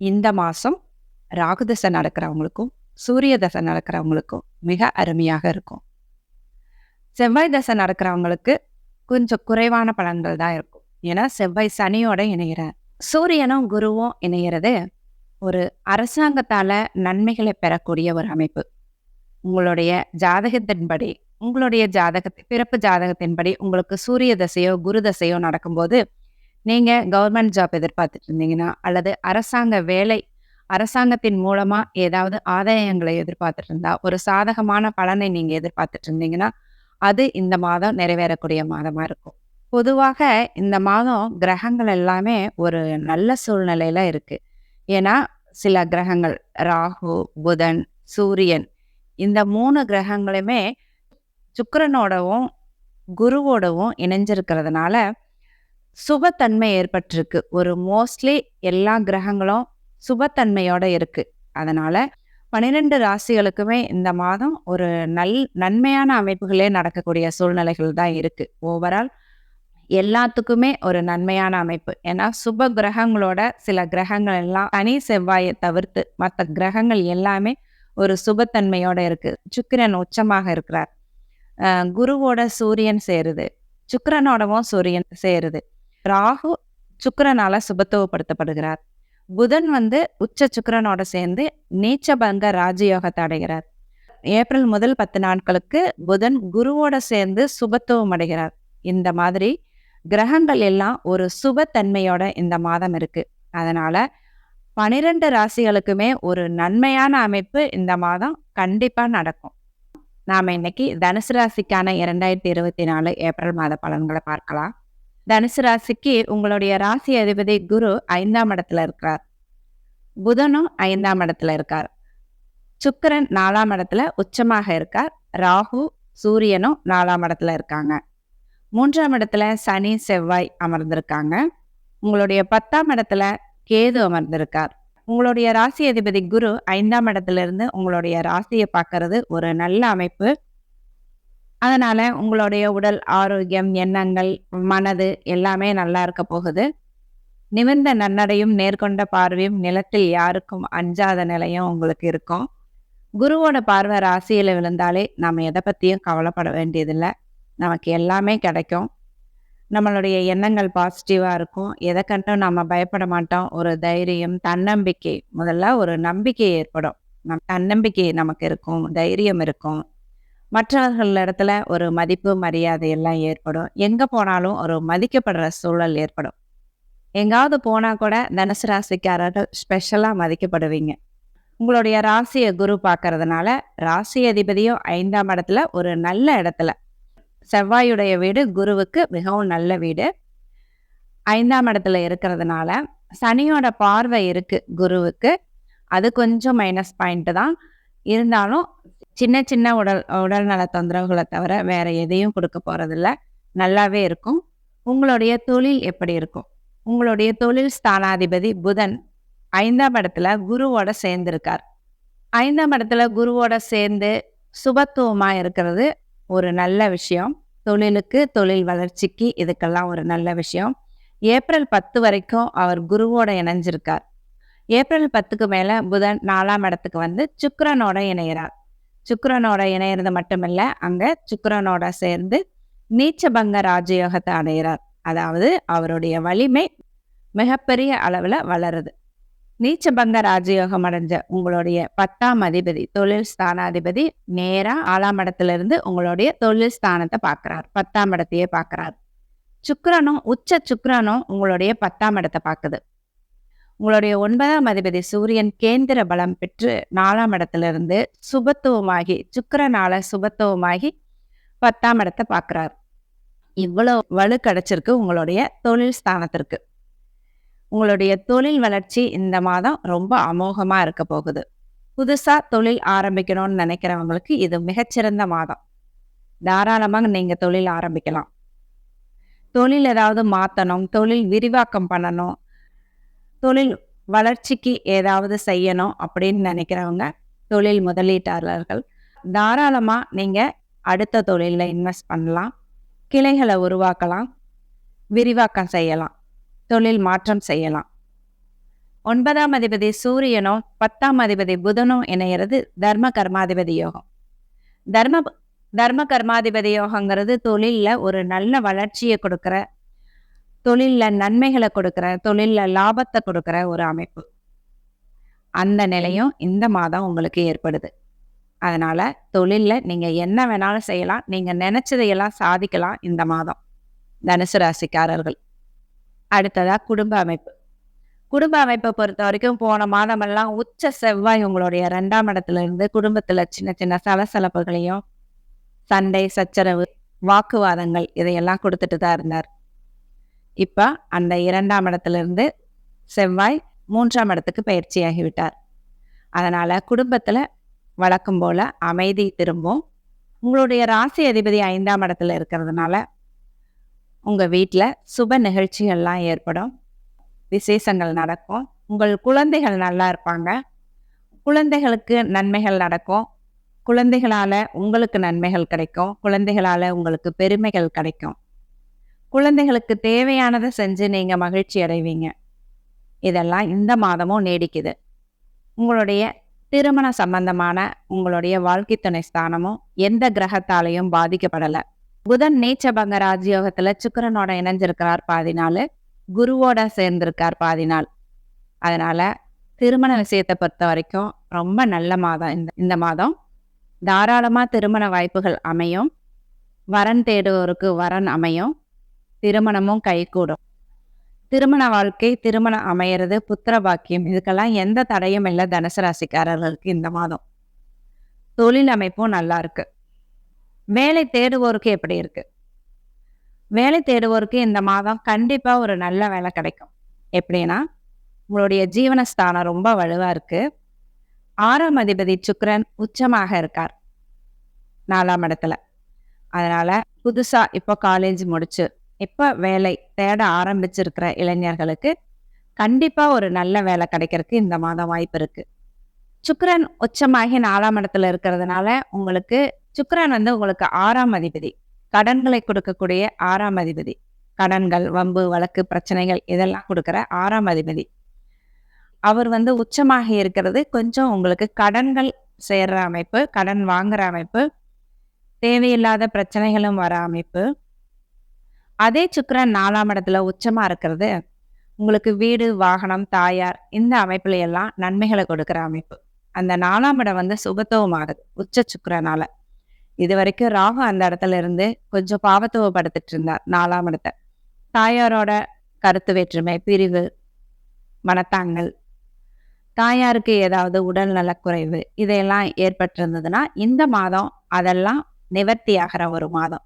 இந்த மாதம் ராகுதசை நடக்கிறவங்களுக்கும் சூரிய தசை நடக்கிறவங்களுக்கும் மிக அருமையாக இருக்கும். செவ்வாய் தசை நடக்கிறவங்களுக்கு கொஞ்சம் குறைவான பலன்கள் தான் இருக்கும். ஏன்னா செவ்வாய் சனியோட இணைகிறார் சூரியனும் குருவும் இணைகிறது ஒரு அரசாங்கத்தால் நன்மைகளை பெறக்கூடிய ஒரு அமைப்பு. உங்களுடைய ஜாதகத்தின்படி உங்களுடைய ஜாதகத்தை பிறப்பு ஜாதகத்தின்படி உங்களுக்கு சூரிய தசையோ குரு தசையோ நடக்கும்போது நீங்க கவர்மெண்ட் ஜாப் எதிர்பார்த்துட்டு இருந்தீங்கன்னா அல்லது அரசாங்க வேலை அரசாங்கத்தின் மூலமா ஏதாவது ஆதாயங்களை எதிர்பார்த்துட்டு இருந்தா ஒரு சாதகமான பலனை நீங்க எதிர்பார்த்துட்டு இருந்தீங்கன்னா அது இந்த மாதம் நிறைவேறக்கூடிய மாதமா இருக்கும். பொதுவாக இந்த மாதம் கிரகங்கள் எல்லாமே ஒரு நல்ல சூழ்நிலையில இருக்கு. ஏன்னா சில கிரகங்கள் ராகு புதன் சூரியன் இந்த மூணு கிரகங்களுமே சுக்கரனோடவும் குருவோடவும் இணைஞ்சிருக்கிறதுனால சுபத்தன்மை ஏற்பட்டிருக்கு. ஒரு மோஸ்ட்லி எல்லா கிரகங்களும் சுபத்தன்மையோட இருக்கு. அதனால பன்னிரெண்டு ராசிகளுக்குமே இந்த மாதம் ஒரு நல் நன்மையான அமைப்புகளே நடக்கக்கூடிய சூழ்நிலைகள் தான் இருக்கு. ஓவரால் எல்லாத்துக்குமே ஒரு நன்மையான அமைப்பு. ஏன்னா சுப கிரகங்களோட சில கிரகங்கள் எல்லாம் தனி செவ்வாயை தவிர்த்து மற்ற கிரகங்கள் எல்லாமே ஒரு சுபத்தன்மையோட இருக்கு. சுக்கிரன் உச்சமாக இருக்கிறார். குருவோட சூரியன் சேருது. சுக்கிரனோடவும் சூரியன் சேருது. ராகு சுக்கரனால சுபத்துவப்படுத்தப்படுகிறார். புதன் வந்து உச்ச சுக்கரனோட சேர்ந்து நீச்சபங்க ராஜயோகத்தை அடைகிறார். ஏப்ரல் முதல் பத்து நாட்களுக்கு புதன் குருவோட சேர்ந்து சுபத்துவம் அடைகிறார். இந்த மாதிரி கிரகங்கள் எல்லாம் ஒரு சுபத்தன்மையோட இந்த மாதம் இருக்கு. அதனால பனிரெண்டு ராசிகளுக்குமே ஒரு நன்மையான அமைப்பு இந்த மாதம் கண்டிப்பா நடக்கும். நாம இன்னைக்கு தனுசு ராசிக்கான இரண்டாயிரத்தி இருபத்தி நாலு ஏப்ரல் மாத பலன்களை பார்க்கலாம். தனுசு ராசிக்கு உங்களுடைய ராசி அதிபதி குரு ஐந்தாம் இடத்துல இருக்கிறார். புதனும் ஐந்தாம் இடத்துல இருக்கார். சுக்கரன் நாலாம் இடத்துல உச்சமாக இருக்கார். ராகு சூரியனும் நாலாம் இடத்துல இருக்காங்க. மூன்றாம் இடத்துல சனி செவ்வாய் அமர்ந்திருக்காங்க. உங்களுடைய பத்தாம் இடத்துல கேது அமர்ந்திருக்கார். உங்களுடைய ராசி அதிபதி குரு ஐந்தாம் இடத்துல இருந்து உங்களுடைய ராசியை பார்க்கறது ஒரு நல்ல அமைப்பு. அதனால உங்களுடைய உடல் ஆரோக்கியம் எண்ணங்கள் மனது எல்லாமே நல்லா இருக்க போகுது. நிமிர்ந்த நன்னடையும் நேர்கொண்ட பார்வையும் நிலத்தில் யாருக்கும் அஞ்சாத நிலையும் உங்களுக்கு இருக்கும். குருவோட பார்வை ராசியில் விழுந்தாலே நம்ம எதை பற்றியும் கவலைப்பட வேண்டியதில்லை. நமக்கு எல்லாமே கிடைக்கும். நம்மளுடைய எண்ணங்கள் பாசிட்டிவாக இருக்கும். எதை கண்டும் நம்ம பயப்பட மாட்டோம். ஒரு தைரியம் தன்னம்பிக்கை முதல்ல ஒரு நம்பிக்கை ஏற்படும். நம் தன்னம்பிக்கை நமக்கு இருக்கும். தைரியம் இருக்கும். மற்றவர்கள் இடத்துல ஒரு மதிப்பு மரியாதை எல்லாம் ஏற்படும். எங்கே போனாலும் ஒரு மதிக்கப்படுற சூழல் ஏற்படும். எங்காவது போனால் கூட தனுசு ராசிக்காரர்கள் ஸ்பெஷலாக மதிக்கப்படுவீங்க. உங்களுடைய ராசியை குரு பார்க்கறதுனால ராசி அதிபதியும் ஐந்தாம் இடத்துல ஒரு நல்ல இடத்துல. செவ்வாயுடைய வீடு குருவுக்கு மிகவும் நல்ல வீடு. ஐந்தாம் இடத்துல இருக்கிறதுனால சனியோட பார்வை இருக்குது குருவுக்கு. அது கொஞ்சம் மைனஸ் பாயிண்ட்டு தான். இருந்தாலும் சின்ன சின்ன உடல் உடல்நல தொந்தரவுகளை தவிர வேற எதையும் கொடுக்க போறதில்ல. நல்லாவே இருக்கும். உங்களுடைய தொழில் எப்படி இருக்கும்? உங்களுடைய தொழில் ஸ்தானாதிபதி புதன் ஐந்தாம் இடத்துல குருவோட சேர்ந்திருக்கார். ஐந்தாம் இடத்துல குருவோட சேர்ந்து சுபத்துவமாக இருக்கிறது ஒரு நல்ல விஷயம். தொழிலுக்கு தொழில் வளர்ச்சிக்கு இதுக்கெல்லாம் ஒரு நல்ல விஷயம். ஏப்ரல் பத்து வரைக்கும் அவர் குருவோட இணைஞ்சிருக்கார். ஏப்ரல் பத்துக்கு மேலே புதன் நாலாம் இடத்துக்கு வந்து சுக்கரனோட இணைகிறார் சுக்கரனோட இணையிறது மட்டுமில்ல அங்க சுக்கரனோட சேர்ந்து நீச்சபங்க ராஜயோகத்தை அடைகிறார் அதாவது அவருடைய வலிமை மிகப்பெரிய அளவுல வளருது. நீச்சபங்க ராஜயோகம் அடைஞ்ச உங்களுடைய பத்தாம் அதிபதி தொழில் ஸ்தானாதிபதி நேரா ஆறாம் இடத்துல இருந்து உங்களுடைய தொழில் ஸ்தானத்தை பார்க்கறார். பத்தாம் இடத்தையே பார்க்கறார். சுக்கரனும் உச்ச சுக்கரனும் உங்களுடைய பத்தாம் இடத்தை பார்க்குது. உங்களுடைய ஒன்பதாம் அதிபதி சூரியன் கேந்திர பலம் பெற்று நாலாம் இடத்துல இருந்து சுபத்துவமாகி சுக்கரனால சுபத்துவமாகி பத்தாம் இடத்தை பார்க்கறார். இவ்வளவு வலு கிடைச்சிருக்கு உங்களுடைய தொழில் ஸ்தானத்திற்கு. உங்களுடைய தொழில் வளர்ச்சி இந்த மாதம் ரொம்ப அமோகமா இருக்க போகுது. புதுசா தொழில் ஆரம்பிக்கணும்னு நினைக்கிறவங்களுக்கு இது மிகச்சிறந்த மாதம். தாராளமாக நீங்க தொழில் ஆரம்பிக்கலாம். தொழில் ஏதாவது மாற்றணும் தொழில் விரிவாக்கம் பண்ணணும் தொழில் வளர்ச்சிக்கு ஏதாவது செய்யணும் அப்படின்னு நினைக்கிறவங்க தொழில் முதலீட்டாளர்கள் தாராளமாக நீங்கள் அடுத்த தொழிலில் இன்வெஸ்ட் பண்ணலாம் கிளைகளை உருவாக்கலாம் விரிவாக்கம் செய்யலாம் தொழில் மாற்றம் செய்யலாம். ஒன்பதாம் அதிபதி சூரியனும் பத்தாம் அதிபதி புதனும் இணையிறது தர்ம கர்மாதிபதி யோகம். தர்ம தர்ம கர்மாதிபதி யோகங்கிறது தொழிலில் ஒரு நல்ல வளர்ச்சியை கொடுக்குற தொழிலில் நன்மைகளை கொடுக்குற தொழிலில் லாபத்தை கொடுக்குற ஒரு அமைப்பு. அந்த நிலையும் இந்த மாதம் உங்களுக்கு ஏற்படுது. அதனால் தொழிலில் நீங்கள் என்ன வேணாலும் செய்யலாம். நீங்கள் நினச்சதையெல்லாம் சாதிக்கலாம் இந்த மாதம். தனுசு ராசிக்காரர்கள். அடுத்ததாக குடும்ப அமைப்பு. குடும்ப அமைப்பை பொறுத்த வரைக்கும் போன மாதமெல்லாம் உச்ச செவ்வாய் உங்களுடைய ரெண்டாம் இடத்துல இருந்து சின்ன சின்ன சலசலப்புகளையும் சண்டை சச்சரவு வாக்குவாதங்கள் இதையெல்லாம் கொடுத்துட்டு தான் இருந்தார். இப்போ அந்த இரண்டாம் இடத்துலேருந்து செவ்வாய் மூன்றாம் இடத்துக்கு பயிற்சியாகிவிட்டார். அதனால் குடும்பத்தில் வழக்கம் போல் அமைதி திரும்பும். உங்களுடைய ராசி அதிபதி ஐந்தாம் இடத்துல இருக்கிறதுனால உங்கள் வீட்டில் சுப நிகழ்ச்சிகள்லாம் ஏற்படும். விசேஷங்கள் நடக்கும். உங்கள் குழந்தைகள் நல்லா இருப்பாங்க. குழந்தைகளுக்கு நன்மைகள் நடக்கும். குழந்தைகளால் உங்களுக்கு நன்மைகள் கிடைக்கும். குழந்தைகளால் உங்களுக்கு பெருமைகள் கிடைக்கும். குழந்தைகளுக்கு தேவையானதை செஞ்சு நீங்கள் மகிழ்ச்சி அடைவீங்க. இதெல்லாம் இந்த மாதமும் நீடிக்குது. உங்களுடைய திருமண சம்பந்தமான உங்களுடைய வாழ்க்கை துணை ஸ்தானமும் எந்த கிரகத்தாலையும் பாதிக்கப்படலை. புதன் நீச்சபங்க ராஜயோகத்தில் சுக்கரனோட இணைஞ்சிருக்கிறார் பாதி நாள். குருவோட சேர்ந்திருக்கார் பாதி நாள். அதனால திருமண விஷயத்தை பொறுத்த வரைக்கும் ரொம்ப நல்ல மாதம் இந்த இந்த மாதம். தாராளமாக திருமண வாய்ப்புகள் அமையும். வரன் தேடுவோருக்கு வரன் அமையும். திருமணமும் கைகூடும். திருமண வாழ்க்கை திருமணம் அமையிறது புத்திர பாக்கியம். இதுக்கெல்லாம் எந்த தடையும் இல்லை தனுசு ராசிக்காரர்களுக்கு இந்த மாதம். தொழில் அமைப்பும் நல்லா இருக்கு. வேலை தேடுவோருக்கு எப்படி இருக்கு? வேலை தேடுவோருக்கு இந்த மாதம் கண்டிப்பா ஒரு நல்ல வேலை கிடைக்கும். எப்படின்னா உங்களுடைய ஜீவனஸ்தானம் ரொம்ப வலுவா இருக்கு. ஆறாம் அதிபதி சுக்ரன் உச்சமாக இருக்கார். நாலாம் இடத்துல. அதனால புதுசா இப்போ காலேஜ் முடிச்சு இப்போ வேலை தேட ஆரம்பிச்சிருக்கிற இளைஞர்களுக்கு கண்டிப்பாக ஒரு நல்ல வேலை கிடைக்கிறதுக்கு இந்த மாதம் வாய்ப்பு இருக்குது சுக்கரன் உச்சமாகி நாலாம் இடத்துல இருக்கிறதுனால உங்களுக்கு சுக்கரன் வந்து உங்களுக்கு ஆறாம் அதிபதி கடன்களை கொடுக்கக்கூடிய ஆறாம் அதிபதி கடன்கள் வம்பு வழக்கு பிரச்சனைகள் இதெல்லாம் கொடுக்குற ஆறாம் அதிபதி. அவர் வந்து உச்சமாக இருக்கிறது கொஞ்சம் உங்களுக்கு கடன்கள் சேர்ற அமைப்பு கடன் வாங்குற அமைப்பு தேவையில்லாத பிரச்சனைகளும் வர அமைப்பு. அதே சுக்கரன் நாலாம் இடத்துல உச்சமாக இருக்கிறது. உங்களுக்கு வீடு வாகனம் தாயார் இந்த அமைப்புல எல்லாம் நன்மைகளை கொடுக்குற அமைப்பு. அந்த நாலாம் இடம் வந்து சுபத்துவம் ஆகுது உச்ச சுக்கரனால. இது வரைக்கும் ராகு அந்த இடத்துல இருந்து கொஞ்சம் பாவத்துவப்படுத்திட்டு இருந்தார் நாலாம் இடத்தை. தாயாரோட கருத்து வேற்றுமை பிரிவு மனத்தாங்கல். தாயாருக்கு ஏதாவது உடல் நலக்குறைவு இதையெல்லாம் ஏற்பட்டிருந்ததுன்னா இந்த மாதம் அதெல்லாம் நிவர்த்தி ஆகிற ஒரு மாதம்.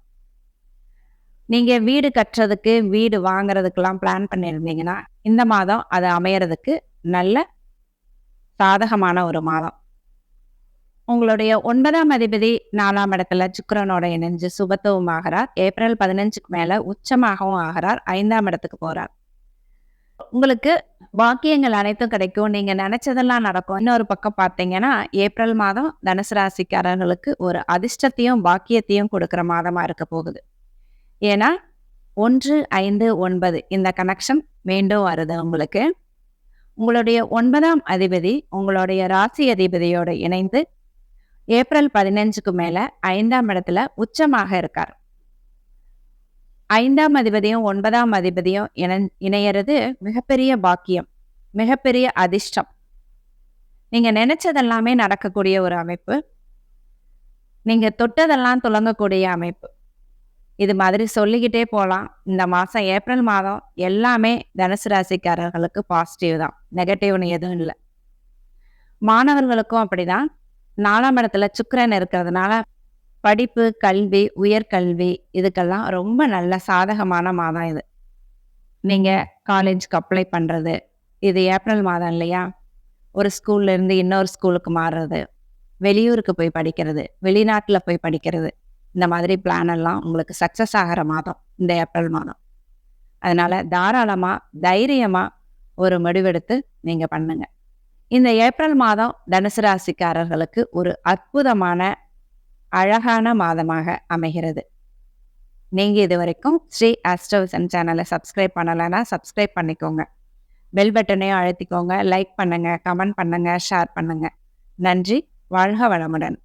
நீங்கள் வீடு கட்டுறதுக்கு வீடு வாங்குறதுக்கெல்லாம் பிளான் பண்ணியிருந்தீங்கன்னா இந்த மாதம் அது அமையறதுக்கு நல்ல சாதகமான ஒரு மாதம் உங்களுடைய ஒன்பதாம் அதிபதி நாலாம் இடத்துல சுக்கரனோட இணைஞ்சு சுபத்துவம் ஆகிறார் ஏப்ரல் பதினஞ்சுக்கு மேல உச்சமாகவும் ஆகிறார் ஐந்தாம் இடத்துக்கு போறார் உங்களுக்கு பாக்கியங்கள் அனைத்தும் கிடைக்கும். நீங்க நினச்சதெல்லாம் நடக்கும். இன்னொரு பக்கம் பார்த்தீங்கன்னா, ஏப்ரல் மாதம் தனுசு ராசிக்காரர்களுக்கு ஒரு அதிர்ஷ்டத்தையும், பாக்கியத்தையும் கொடுக்குற மாதமா இருக்க போகுது. ஏன்னா 1, 5, 9 இந்த கனெக்ஷன் மீண்டும் வருது உங்களுக்கு. உங்களுடைய ஒன்பதாம் அதிபதி உங்களுடைய ராசி அதிபதியோடு இணைந்து ஏப்ரல் 15க்கு மேல ஐந்தாம் இடத்துல உச்சமாக இருக்கார். ஐந்தாம் அதிபதியும், ஒன்பதாம் அதிபதியும் இண இணையறது மிகப்பெரிய பாக்கியம். மிகப்பெரிய அதிர்ஷ்டம். நீங்க நினைச்சதெல்லாமே நடக்கக்கூடிய ஒரு அமைப்பு. நீங்க தொட்டதெல்லாம் துலங்கக்கூடிய அமைப்பு. இது மாதிரி சொல்லிக்கிட்டே போகலாம் இந்த மாதம் ஏப்ரல் மாதம் எல்லாமே தனுசு ராசிக்காரர்களுக்கு பாசிட்டிவ் தான். நெகட்டிவ்னு எதுவும் இல்லை மாணவர்களுக்கும் அப்படிதான். நாலாம் இடத்துல சுக்கரன் இருக்கிறதுனால, படிப்பு, கல்வி, உயர்கல்வி இதுக்கெல்லாம் ரொம்ப நல்ல சாதகமான மாதம் இது. நீங்கள் காலேஜ்க்கு அப்ளை பண்ணுறது இது ஏப்ரல் மாதம் இல்லையா? ஒரு ஸ்கூல்லேருந்து இன்னொரு ஸ்கூலுக்கு மாறுறது, வெளியூருக்கு போய் படிக்கிறது, வெளிநாட்டில் போய் படிக்கிறது, இந்த மாதிரி பிளான் எல்லாம் உங்களுக்கு சக்ஸஸ் ஆகிற மாதம் இந்த ஏப்ரல் மாதம். அதனால் தாராளமாக தைரியமாக ஒரு முடிவெடுத்து நீங்கள் பண்ணுங்க. இந்த ஏப்ரல் மாதம் தனுசு ராசிக்காரர்களுக்கு ஒரு அற்புதமான, அழகான மாதமாக அமைகிறது. நீங்கள் இது வரைக்கும் ஸ்ரீ ஆஸ்ட்ரோவிஷன் சேனலை சப்ஸ்கிரைப் பண்ணலைன்னா சப்ஸ்கிரைப் பண்ணிக்கோங்க. பெல் பட்டனையும் அழுத்திக்கோங்க. லைக் பண்ணுங்கள் கமெண்ட் பண்ணுங்கள் ஷேர் பண்ணுங்கள் நன்றி. வாழ்க வளமுடன்.